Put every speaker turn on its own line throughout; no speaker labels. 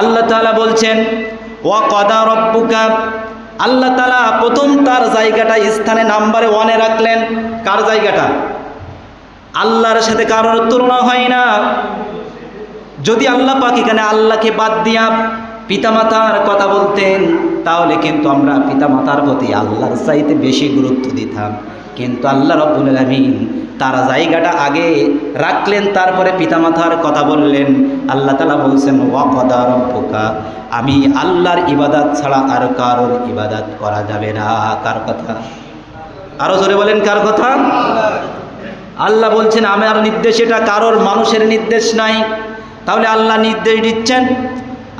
আল্লাহ তালা বলছেন, ওয়া কদা রব্বুকা? আল্লাহ তালা প্রথম তার জায়গাটা স্থানে নাম্বারে ওয়ানে রাখলেন। কার জায়গাটা? আল্লাহর সাথে কারোর তুলনা হয় না। যদি আল্লাহ পাক এখানে আল্লাহকে বাদ দিয়া পিতামাতার কথা বলতেন, তাহলে কিন্তু আমরা পিতামাতার প্রতি আল্লাহর চাইতে বেশি গুরুত্ব দিতাম। কিন্তু আল্লাহ রব্বুল আলমিন তার জায়গাটা আগে রাখলেন, তারপরে পিতামাতার কথা বললেন। আল্লাহ তালা বলছেন, ওয়াকদা রব্বুকা? আমি আল্লাহর ইবাদাত ছাড়া আর কারোর ইবাদাত করা যাবে না। কার কথা? আরও জোরে বলেন, কার কথা? আল্লাহ বলছেন, আমার নির্দেশ এটা কারোর মানুষের নির্দেশ নাই। তাহলে আল্লাহ নির্দেশ দিচ্ছেন?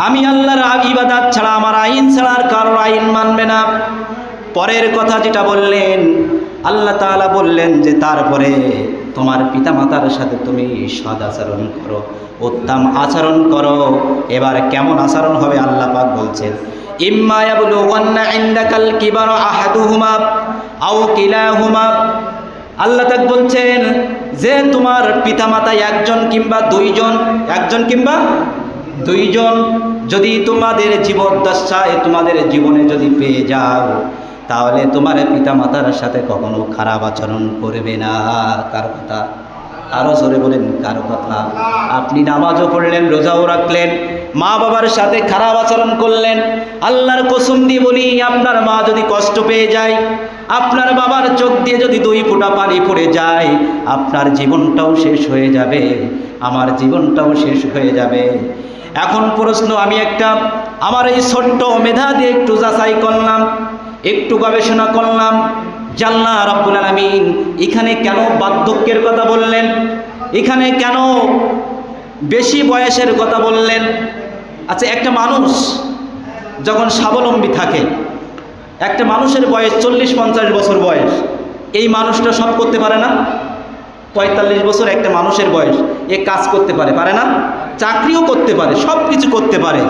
আমি আল্লাহর ইবাদাত ছাড়া, আমার আইন ছাড়া আর কারোর আইন মানবে না। পরের কথা যেটা বললেন, আল্লাহ তাআলা বললেন যে তারপরে তোমার পিতামাতার সাথে তুমি সদ আচরণ করো, উত্তম আচরণ করো। এবার কেমন আচরণ হবে আল্লাহ পাক বলছেন আল্লাহ তাক বলছেন, যে তোমার পিতামাতা একজন কিংবা দুইজন, একজন কিংবা দুইজন যদি তোমাদের জীবদ্দশায় তোমাদের জীবনে যদি পেয়ে যাও তাহলে তোমার পিতা মাতার সাথে কখনো খারাপ আচরণ করবে না, কার কথা? আরও জোরে বলেন, কার কথা? আপনি নামাজও পড়লেন, রোজাও রাখলেন, মা বাবার সাথে খারাপ আচরণ করলেন, আল্লাহর কসুম দিয়ে বলি, আপনার মা যদি কষ্ট পেয়ে যায়, আপনার বাবার চোখ দিয়ে যদি দুই ফোঁটা পানি পড়ে যায়, আপনার জীবনটাও শেষ হয়ে যাবে, আমার জীবনটাও শেষ হয়ে যাবে। এখন প্রশ্ন আমি একটা, আমার এই ছোট্ট মেধা দিয়ে একটু যাচাই করলাম একটু গবেষণা করলাম জাল্লা রব্বুল আলমিন, এখানে কেন বার্ধক্যের কথা বললেন? এখানে কেন বেশি বয়সের কথা বললেন? আচ্ছা একটা মানুষ যখন স্বাবলম্বী থাকে, একটা মানুষের বয়স চল্লিশ পঞ্চাশ বছর বয়স, এই মানুষটা সব করতে পারে না? পঁয়তাল্লিশ বছর একটা মানুষের বয়স, এ কাজ করতে পারে পারে না? চাকরিও করতে পারে সব কিছু করতে পারে,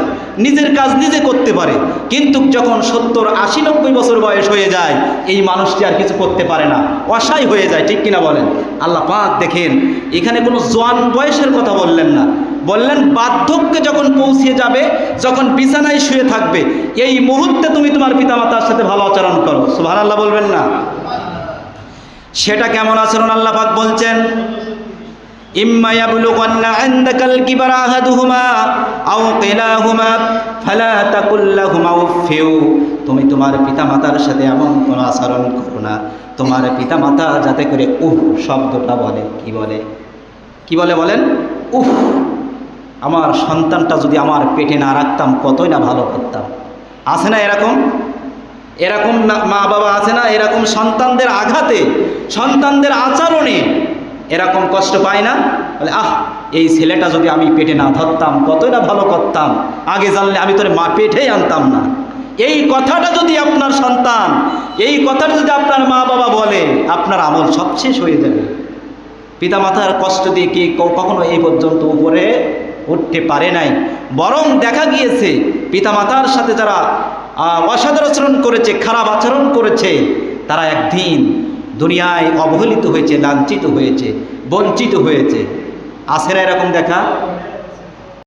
নিজের কাজ নিজে করতে পারে, কিন্তু যখন সত্তর আশি নব্বই বছর বয়স হয়ে যায়, এই মানুষটি আর কিছু করতে পারে না অসাই হয়ে যায়, ঠিক কিনা বলেন? আল্লাহ পাক দেখেন, এখানে কোনো জোয়ান বয়সের কথা বললেন না। বললেন, বার্ধক্যে যখন পৌঁছে যাবে, যখন বিছানায় শুয়ে থাকবে, এই মুহূর্তে তুমি তোমার পিতামাতার সাথে ভালো আচরণ করো। সুভান আল্লাহ বলবেন না? সেটা কেমন আচরণ আল্লাহ পাক বলছেন? ইয়াবলুগান্না ইনদাকাল কিবারা আহাদুহুমা আও কিলাহুমা ফালা তাকুল লাহুমা উফিউ তুমি তোমার পিতামাতার সাথে এমন কোনো আচরণ করো না। তোমার পিতামাতা যাতে করে উফ শব্দটা বলে। কি বলে? কি বলে বলেন? উফ আমার সন্তানটা যদি আমার পেটে না রাখতাম, কতই না ভালো করতাম। আছে না এরকম? এরকম মা বাবা আছে না? এরকম সন্তানদের আঘাতে, সন্তানদের আচরণে এরকম কষ্ট পায় না? বলে আহ এই ছেলেটা যদি আমি পেটে না ধরতাম কতই না ভালো করতাম। আগে জানলে আমি তোর মা পেটেই আনতাম না। এই কথাটা যদি আপনার সন্তান এই কথাটা যদি আপনার মা বাবা বলে আপনার আমল সব শেষ হয়ে যাবে। পিতা পিতামাতার কষ্ট দিয়ে কি কখনো এই পর্যন্ত উপরে উঠতে পারে নাই। বরং দেখা গিয়েছে পিতামাতার সাথে যারা আহ, অসাধার আচরণ করেছে খারাপ আচরণ করেছে তারা একদিন দুনিয়ায় অবহেলিত হয়েছে লাঞ্ছিত হয়েছে বঞ্চিত হয়েছে। আসেরা এরকম দেখা